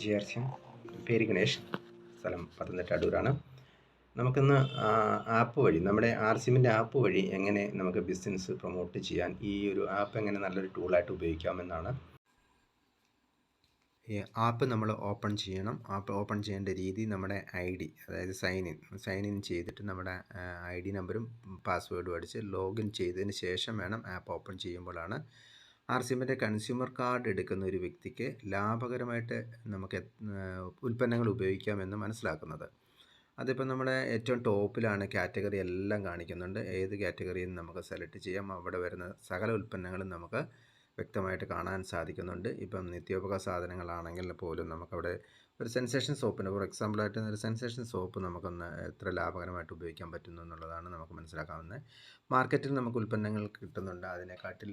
G R Singh പേര് ഗണേഷ്. സ്ഥലം പത്തനംതിട്ട അടൂരാണ്. നമുക്കിന്ന് ആപ്പ് വഴി നമ്മുടെ ആർ സിമിന്റെ ആപ്പ് വഴി എങ്ങനെ നമുക്ക് ബിസിനസ് പ്രൊമോട്ട് ചെയ്യാൻ ഈ ഒരു ആപ്പ് എങ്ങനെ നല്ലൊരു ടൂളായിട്ട് ഉപയോഗിക്കാമെന്നാണ്. ഈ ആപ്പ് നമ്മൾ ഓപ്പൺ ചെയ്യണം. ആപ്പ് ഓപ്പൺ ചെയ്യേണ്ട രീതി നമ്മുടെ ഐ ഡി അതായത് സൈൻ ഇൻ. സൈൻ ഇൻ ചെയ്തിട്ട് നമ്മുടെ ഐ ഡി നമ്പറും പാസ്വേഡും അടിച്ച് ലോഗിൻ ചെയ്തതിന് ശേഷം വേണം ആപ്പ് ഓപ്പൺ ചെയ്യുമ്പോഴാണ് ആർ സി എമ്മിന്റെ കൺസ്യൂമർ കാർഡ് എടുക്കുന്ന ഒരു വ്യക്തിക്ക് ലാഭകരമായിട്ട് നമുക്ക് ഉൽപ്പന്നങ്ങൾ ഉപയോഗിക്കാമെന്ന് മനസ്സിലാക്കുന്നത്. അതിപ്പോൾ നമ്മുടെ ഏറ്റവും ടോപ്പിലാണ് കാറ്റഗറി എല്ലാം കാണിക്കുന്നുണ്ട്. ഏത് കാറ്റഗറിയിൽ നമുക്ക് സെലക്ട് ചെയ്യാം അവിടെ വരുന്ന സകല ഉൽപ്പന്നങ്ങളും നമുക്ക് വ്യക്തമായിട്ട് കാണാൻ സാധിക്കുന്നുണ്ട്. ഇപ്പം നിത്യോപക സാധനങ്ങളാണെങ്കിൽ പോലും നമുക്കവിടെ ഒരു സെൻസേഷൻ സോപ്പിന് ഫോർ എക്സാമ്പിളായിട്ട് ഒരു സെൻസേഷൻ സോപ്പ് നമുക്കൊന്ന് എത്ര ലാഭകരമായിട്ട് ഉപയോഗിക്കാൻ പറ്റുന്നു എന്നുള്ളതാണ് നമുക്ക് മനസ്സിലാക്കാവുന്നത്. മാർക്കറ്റിൽ നമുക്ക് ഉൽപ്പന്നങ്ങൾ കിട്ടുന്നുണ്ട്. അതിനെക്കാട്ടിൽ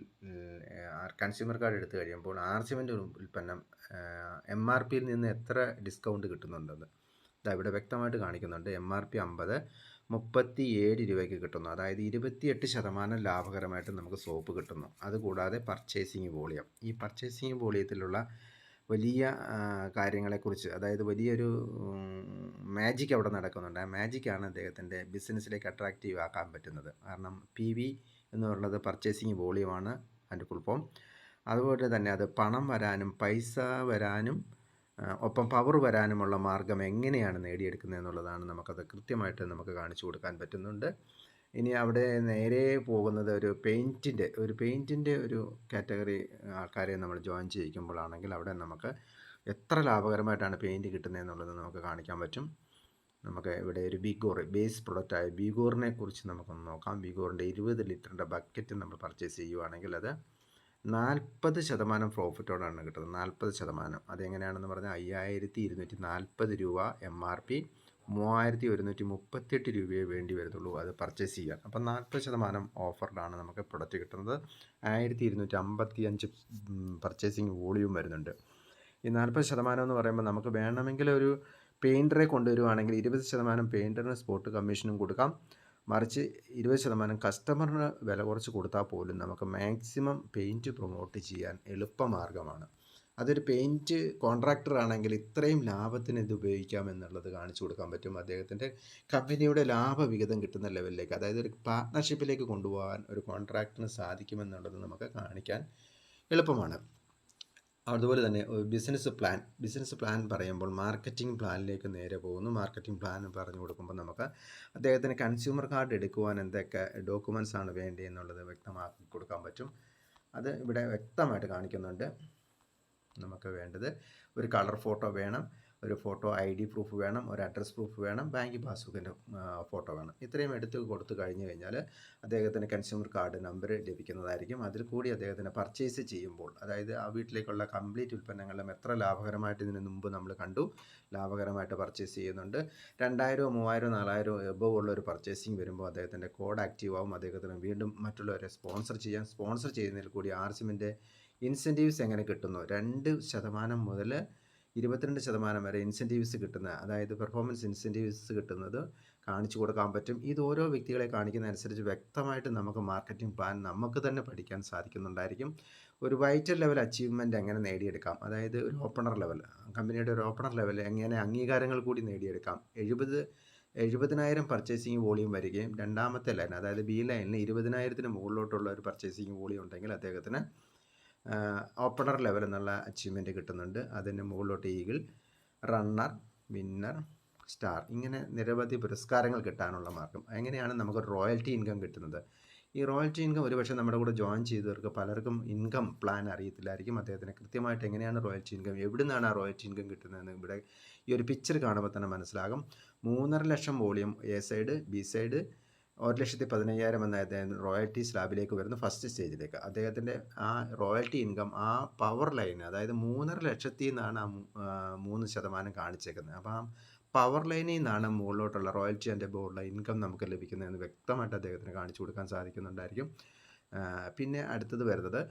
കൺസ്യൂമർ കാർഡ് എടുത്തു കഴിയുമ്പോൾ ആർ സിമെന്റ് ഉൽപ്പന്നം എം ആർ പിയിൽ നിന്ന് എത്ര ഡിസ്കൗണ്ട് കിട്ടുന്നുണ്ടെന്ന്. ഇതാ ഇവിടെ വ്യക്തമായിട്ട് കാണിക്കുന്നുണ്ട്. എം ആർ പി അമ്പത് മുപ്പത്തി ഏഴ് രൂപയ്ക്ക് കിട്ടുന്നു. അതായത് ഇരുപത്തിയെട്ട് ശതമാനം ലാഭകരമായിട്ട് നമുക്ക് സോപ്പ് കിട്ടുന്നു. അതുകൂടാതെ പർച്ചേസിങ് വോളിയം. ഈ പർച്ചേസിങ് വോളിയത്തിലുള്ള വലിയ കാര്യങ്ങളെക്കുറിച്ച് അതായത് വലിയൊരു മാജിക് അവിടെ നടക്കുന്നുണ്ട്. ആ മാജിക്കാണ് അദ്ദേഹത്തിന്റെ ബിസിനസ്സിലേക്ക് അട്രാക്റ്റീവ് ആക്കാൻ പറ്റുന്നത്. കാരണം പി വി എന്ന് പറയുന്നത് പർച്ചേസിങ് വോളിയമാണ് അതിന്റെ ഫുൾ അതുപോലെ തന്നെ അത് പണം വരാനും പൈസ വരാനും ഒപ്പം പവർ വരാനുമുള്ള മാർഗം എങ്ങനെയാണ് നേടിയെടുക്കുന്നത് എന്നുള്ളതാണ് നമുക്കത് കൃത്യമായിട്ട് നമുക്ക് കാണിച്ചു കൊടുക്കാൻ പറ്റുന്നുണ്ട്. ഇനി അവിടെ നേരെ പോകുന്നത് ഒരു പെയിന്റിന്റെ ഒരു പെയിന്റിന്റെ ഒരു കാറ്റഗറി ആൾക്കാരെ നമ്മൾ ജോയിൻ ചെയ്യിക്കുമ്പോഴാണെങ്കിൽ അവിടെ നമുക്ക് എത്ര ലാഭകരമായിട്ടാണ് പെയിന്റ് കിട്ടുന്നത് എന്നുള്ളത് നമുക്ക് കാണിക്കാൻ പറ്റും. നമുക്ക് ഇവിടെ ഒരു ബിഗോർ ബേസ് പ്രൊഡക്റ്റായ ബിഗോറിനെ കുറിച്ച് നമുക്കൊന്ന് നോക്കാം. ബിഗോറിന്റെ ഇരുപത് ലിറ്ററിന്റെ ബക്കറ്റ് നമ്മൾ പർച്ചേസ് ചെയ്യുവാണെങ്കിൽ അത് നാൽപ്പത് ശതമാനം പ്രോഫിറ്റോടാണ് കിട്ടുന്നത്. നാൽപ്പത് ശതമാനം. അതെങ്ങനെയാണെന്ന് പറഞ്ഞാൽ അയ്യായിരത്തി ഇരുന്നൂറ്റി നാൽപ്പത് രൂപ എം ആർ പി മൂവായിരത്തി ഒരുന്നൂറ്റി മുപ്പത്തെട്ട് രൂപയെ വേണ്ടി വരുന്നുള്ളൂ അത് പർച്ചേസ് ചെയ്യാൻ. അപ്പം നാൽപ്പത് ശതമാനം ഓഫറിലാണ് നമുക്ക് പ്രൊഡക്റ്റ് കിട്ടുന്നത്. ആയിരത്തി ഇരുന്നൂറ്റി അമ്പത്തി അഞ്ച് പർച്ചേസിങ് വോളിയൂം വരുന്നുണ്ട്. ഈ നാൽപ്പത് ശതമാനം എന്ന് പറയുമ്പോൾ നമുക്ക് വേണമെങ്കിൽ ഒരു പെയിന്ററെ കൊണ്ടുവരുവാണെങ്കിൽ ഇരുപത് ശതമാനം പെയിന്ററിന് സ്പോട്ട് കമ്മീഷനും കൊടുക്കാം. മറിച്ച് ഇരുപത് ശതമാനം കസ്റ്റമറിന് വില കുറച്ച് കൊടുത്താൽ പോലും നമുക്ക് മാക്സിമം പെയിന്റ് പ്രൊമോട്ട് ചെയ്യാൻ എളുപ്പമാർഗമാണ് അതൊരു പെയിന്റ് കോൺട്രാക്ടർ ആണെങ്കിൽ ഇത്രയും ലാഭത്തിന് ഇത് ഉപയോഗിക്കാം എന്നുള്ളത് കാണിച്ചു കൊടുക്കാൻ പറ്റും. അദ്ദേഹത്തിന്റെ കമ്പനിയുടെ ലാഭവിഹിതം കിട്ടുന്ന ലെവലിലേക്ക് അതായത് ഒരു പാർട്ട്ണർഷിപ്പിലേക്ക് കൊണ്ടുപോകാൻ ഒരു കോൺട്രാക്ടറിന് സാധിക്കുമെന്നുള്ളത് നമുക്ക് കാണിക്കാൻ എളുപ്പമാണ്. അതുപോലെ തന്നെ ബിസിനസ് പ്ലാൻ ബിസിനസ് പ്ലാൻ പറയുമ്പോൾ മാർക്കറ്റിംഗ് പ്ലാനിലേക്ക് നേരെ പോകുന്നു. മാർക്കറ്റിംഗ് പ്ലാൻ പറഞ്ഞു കൊടുക്കുമ്പോൾ നമുക്ക് അദ്ദേഹത്തിന് കൺസ്യൂമർ കാർഡ് എടുക്കുവാൻ എന്തൊക്കെ ഡോക്യുമെന്റ്സ് ആണ് വേണ്ടതെന്നുള്ളത് വ്യക്തമാക്കി കൊടുക്കാൻ പറ്റും. അത് ഇവിടെ വ്യക്തമായിട്ട് കാണിക്കുന്നുണ്ട്. നമുക്ക് വേണ്ടത്. ഒരു കളർ ഫോട്ടോ വേണം ഒരു ഫോട്ടോ ഐ ഡി പ്രൂഫ് വേണം ഒരു അഡ്രസ് പ്രൂഫ് വേണം ബാങ്ക് പാസ്ബുക്കിന്റെ ഫോട്ടോ വേണം. ഇത്രയും എടുത്ത് കൊടുത്തു കഴിഞ്ഞു കഴിഞ്ഞാൽ അദ്ദേഹത്തിന് കൺസ്യൂമർ കാർഡ് നമ്പർ ലഭിക്കുന്നതായിരിക്കും. അതിൽ കൂടി അദ്ദേഹത്തിന് പർച്ചേസ് ചെയ്യുമ്പോൾ അതായത് ആ വീട്ടിലേക്കുള്ള കംപ്ലീറ്റ് ഉൽപ്പന്നങ്ങളും എത്ര ലാഭകരമായിട്ട് ഇതിന് മുമ്പ് നമ്മൾ കണ്ടു ലാഭകരമായിട്ട് പർച്ചേസ് ചെയ്യുന്നുണ്ട്. രണ്ടായിരമോ മൂവായിരമോ നാലായിരമോ എബോ ഉള്ള ഒരു പർച്ചേസിങ് വരുമ്പോൾ അദ്ദേഹത്തിന്റെ കോഡ് ആക്റ്റീവ് ആവും അദ്ദേഹത്തിന് വീണ്ടും മറ്റുള്ളവരെ സ്പോൺസർ ചെയ്യാൻ സ്പോൺസർ ചെയ്യുന്നതിൽ കൂടി ആർ സിമിന്റെ ഇൻസെന്റീവ്സ് എങ്ങനെ കിട്ടുന്നു? രണ്ട് ശതമാനം മുതൽ ഇരുപത്തിരണ്ട് ശതമാനം വരെ ഇൻസെന്റീവ്സ് കിട്ടുന്ന അതായത് പെർഫോമൻസ് ഇൻസെന്റീവ്സ് കിട്ടുന്നത് കാണിച്ചു കൊടുക്കാൻ പറ്റും. ഇത് ഓരോ വ്യക്തികളെ കാണിക്കുന്ന അനുസരിച്ച് വ്യക്തമായിട്ട് നമുക്ക് മാർക്കറ്റിംഗ് പ്ലാൻ നമുക്ക് തന്നെ പഠിക്കാൻ സാധിക്കുന്നുണ്ടായിരിക്കും. ഒരു വൈറ്റൽ ലെവൽ അച്ചീവ്മെന്റ് എങ്ങനെ നേടിയെടുക്കാം? അതായത് ഒരു ഓപ്പണർ ലെവൽ കമ്പനിയുടെ ഒരു ഓപ്പണർ ലെവൽ എങ്ങനെ അംഗീകാരങ്ങൾ കൂടി നേടിയെടുക്കാം? എഴുപത് എഴുപതിനായിരം പർച്ചേസിങ് വോളിയം വരികയും രണ്ടാമത്തെ ലൈൻ അതായത് ബി ലൈനിൽ ഇരുപതിനായിരത്തിന് മുകളിലോട്ടുള്ള ഒരു പർച്ചേസിങ് വോളിയം ഉണ്ടെങ്കിൽ അദ്ദേഹത്തിന് ഓപ്പണർ ലെവൽ എന്നുള്ള അച്ചീവ്മെന്റ് കിട്ടുന്നുണ്ട്. അതിന് മുകളിലോട്ട് ഈഗിൾ റണ്ണർ വിന്നർ സ്റ്റാർ ഇങ്ങനെ നിരവധി പുരസ്കാരങ്ങൾ കിട്ടാനുള്ള മാർഗം. എങ്ങനെയാണ് നമുക്ക് റോയൽറ്റി ഇൻകം കിട്ടുന്നത്? ഈ റോയൽറ്റി ഇൻകം ഒരുപക്ഷെ നമ്മുടെ കൂടെ ജോയിൻ ചെയ്തവർക്ക് പലർക്കും ഇൻകം പ്ലാൻ അറിയത്തില്ലായിരിക്കും. അദ്ദേഹത്തിന് കൃത്യമായിട്ട് എങ്ങനെയാണ് റോയൽറ്റി ഇൻകം എവിടെ നിന്നാണ് ആ റോയൽറ്റി ഇൻകം കിട്ടുന്നതെന്ന് ഇവിടെ ഈ ഒരു പിക്ചർ കാണുമ്പോൾ തന്നെ മനസ്സിലാകും. മൂന്നര lakh volume A side B side ഒരു ലക്ഷത്തി പതിനയ്യായിരം എന്ന അദ്ദേഹം റോയൽറ്റി സ്ലാബിലേക്ക് വരുന്ന ഫസ്റ്റ് സ്റ്റേജിലേക്ക് അദ്ദേഹത്തിന്റെ ആ റോയൽറ്റി ഇൻകം ആ പവർ ലൈന് അതായത് മൂന്നര ലക്ഷത്തിൽ നിന്നാണ് ആ മൂന്ന് ശതമാനം കാണിച്ചേക്കുന്നത്. അപ്പോൾ ആ പവർ ലൈനിൽ നിന്നാണ് മുകളിലോട്ടുള്ള റോയൽറ്റി ആൻഡ് ബോർഡുള്ള ഇൻകം നമുക്ക് ലഭിക്കുന്നതെന്ന് വ്യക്തമായിട്ട് അദ്ദേഹത്തിന് കാണിച്ചു കൊടുക്കാൻ സാധിക്കുന്നുണ്ടായിരിക്കും. പിന്നെ അടുത്തത് വരുന്നത്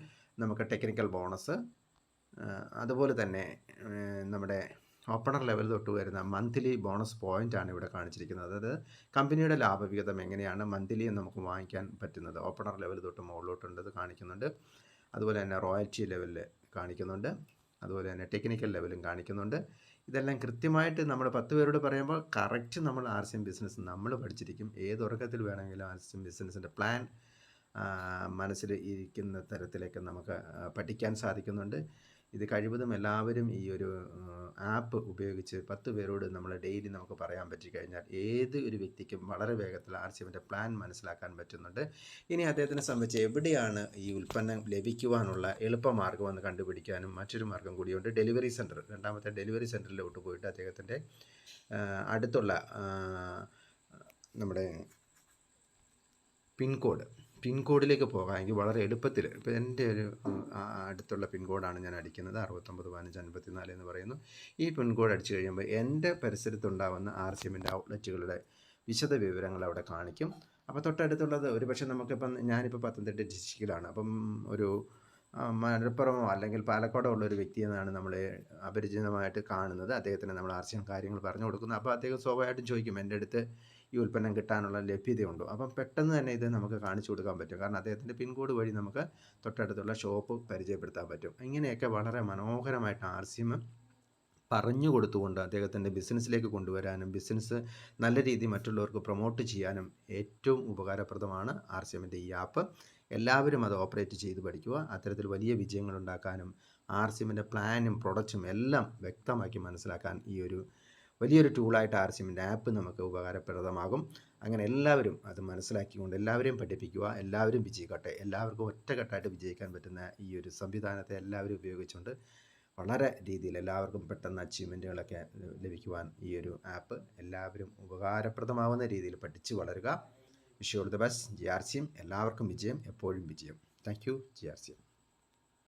നമുക്ക് ടെക്നിക്കൽ ബോണസ് അതുപോലെ തന്നെ നമ്മുടെ ഓപ്പണർ ലെവൽ തൊട്ട് വരുന്ന മന്ത്ലി ബോണസ് പോയിന്റ് ആണ് ഇവിടെ കാണിച്ചിരിക്കുന്നത്. അതായത് കമ്പനിയുടെ ലാഭവിഹിതം എങ്ങനെയാണ് മന്ത്ലി നമുക്ക് വാങ്ങിക്കാൻ പറ്റുന്നത്? ഓപ്പണർ ലെവൽ തൊട്ട് മുകളിലോട്ടുണ്ടത് കാണിക്കുന്നുണ്ട്. അതുപോലെ തന്നെ റോയൽറ്റി ലെവലിൽ കാണിക്കുന്നുണ്ട്. അതുപോലെ തന്നെ ടെക്നിക്കൽ ലെവലും കാണിക്കുന്നുണ്ട്. ഇതെല്ലാം കൃത്യമായിട്ട് നമ്മൾ പത്ത് പേരോട് പറയുമ്പോൾ കറക്റ്റ് നമ്മൾ ആർ സി എം ബിസിനസ് നമ്മൾ പഠിച്ചിരിക്കും. ഏത് ഉറക്കത്തിൽ വേണമെങ്കിലും ആർ സി എം ബിസിനസ്സിന്റെ പ്ലാൻ മനസ്സിൽ ഇരിക്കുന്ന തരത്തിലേക്ക് നമുക്ക് പഠിക്കാൻ സാധിക്കുന്നുണ്ട്. ഇത് കഴിവതും എല്ലാവരും ഈ ഒരു ആപ്പ് ഉപയോഗിച്ച് പത്ത് പേരോട് നമ്മൾ ഡെയിലി നമുക്ക് പറയാൻ പറ്റിക്കഴിഞ്ഞാൽ ഏത് ഒരു വ്യക്തിക്കും വളരെ വേഗത്തിൽ ആർ സി എമ്മിന്റെ പ്ലാൻ മനസ്സിലാക്കാൻ പറ്റുന്നുണ്ട്. ഇനി അദ്ദേഹത്തിനെ സംബന്ധിച്ച് എവിടെയാണ് ഈ ഉൽപ്പന്നം ലഭിക്കുവാനുള്ള എളുപ്പമാർഗം എളുപ്പമാർഗമെന്ന് കണ്ടുപിടിക്കാനും മറ്റൊരു മാർഗം കൂടിയുണ്ട്. ഡെലിവറി സെന്റർ രണ്ടാമത്തെ ഡെലിവറി സെന്ററിലോട്ട് പോയിട്ട് അദ്ദേഹത്തിന്റെ അടുത്തുള്ള നമ്മുടെ പിൻകോഡ്. പിൻകോഡിലേക്ക് പോകാമെങ്കിൽ വളരെ എളുപ്പത്തിൽ ഇപ്പോൾ എന്റെ ഒരു അടുത്തുള്ള പിൻകോഡാണ് ഞാൻ അടിക്കുന്നത്. അറുപത്തൊമ്പത് പതിനഞ്ച് അൻപത്തിനാല് എന്ന് പറയുന്നു. ഈ പിൻകോഡ് അടിച്ചു കഴിയുമ്പോൾ എന്റെ പരിസരത്തുണ്ടാകുന്ന ആർ സി എമ്മിന്റെ ഔട്ട്ലെറ്റുകളുടെ വിശദ വിവരങ്ങൾ അവിടെ കാണിക്കും. അപ്പോൾ തൊട്ടടുത്തുള്ളത് ഒരു പക്ഷേ നമുക്കിപ്പം ഞാനിപ്പോൾ പത്തനംതിട്ട ഡിസ്ട്രിക്റ്റിലാണ്. അപ്പം ഒരു മലപ്പുറമോ അല്ലെങ്കിൽ പാലക്കാടോ ഉള്ള ഒരു വ്യക്തിയെന്നാണ് നമ്മൾ അപരിചിതമായിട്ട് കാണുന്നത്. അദ്ദേഹത്തിന് നമ്മൾ ആർ സി എം കാര്യങ്ങൾ പറഞ്ഞു കൊടുക്കുന്നു. അപ്പോൾ അദ്ദേഹം സ്വാഭാവികമായിട്ടും ചോദിക്കും എന്റെ അടുത്ത് ഈ ഉൽപ്പന്നം കിട്ടാനുള്ള ലഭ്യതയുണ്ടോ. അപ്പം പെട്ടെന്ന് തന്നെ ഇത് നമുക്ക് കാണിച്ചു കൊടുക്കാൻ പറ്റും. കാരണം അദ്ദേഹത്തിന്റെ പിൻകോഡ് വഴി നമുക്ക് തൊട്ടടുത്തുള്ള ഷോപ്പ് പരിചയപ്പെടുത്താൻ പറ്റും. ഇങ്ങനെയൊക്കെ വളരെ മനോഹരമായിട്ട് ആർ സി എം പറഞ്ഞു കൊടുത്തുകൊണ്ട് അദ്ദേഹത്തിന്റെ ബിസിനസ്സിലേക്ക് കൊണ്ടുവരാനും ബിസിനസ് നല്ല രീതിയിൽ മറ്റുള്ളവർക്ക് പ്രൊമോട്ട് ചെയ്യാനും ഏറ്റവും ഉപകാരപ്രദമാണ് ആർ സി എമ്മിന്റെ ഈ ആപ്പ്. എല്ലാവരും അത് ഓപ്പറേറ്റ് ചെയ്ത് പഠിക്കുക. അത്തരത്തിൽ വലിയ വിജയങ്ങൾ ഉണ്ടാക്കാനും ആർ സി എമ്മിന്റെ പ്ലാനും പ്രൊഡക്റ്റും എല്ലാം വ്യക്തമാക്കി മനസ്സിലാക്കാൻ ഈ ഒരു വലിയൊരു ടൂളായിട്ട് ആർ സി എമ്മിന്റെ ആപ്പ് നമുക്ക് ഉപകാരപ്രദമാകും. അങ്ങനെ എല്ലാവരും അത് മനസ്സിലാക്കിക്കൊണ്ട് എല്ലാവരെയും പഠിപ്പിക്കുക എല്ലാവരും വിജയിക്കട്ടെ എല്ലാവർക്കും ഒറ്റക്കെട്ടായിട്ട് വിജയിക്കാൻ പറ്റുന്ന ഈ ഒരു സംവിധാനത്തെ എല്ലാവരും ഉപയോഗിച്ചുകൊണ്ട് വളരെ രീതിയിൽ എല്ലാവർക്കും പെട്ടെന്ന് അച്ചീവ്മെന്റുകളൊക്കെ ലഭിക്കുവാൻ ഈ ഒരു ആപ്പ് എല്ലാവരും ഉപകാരപ്രദമാവുന്ന രീതിയിൽ പഠിച്ച് വളരുക. Wish all the best G R C M എല്ലാവർക്കും വിജയം എപ്പോഴും വിജയം. Thank you G R C M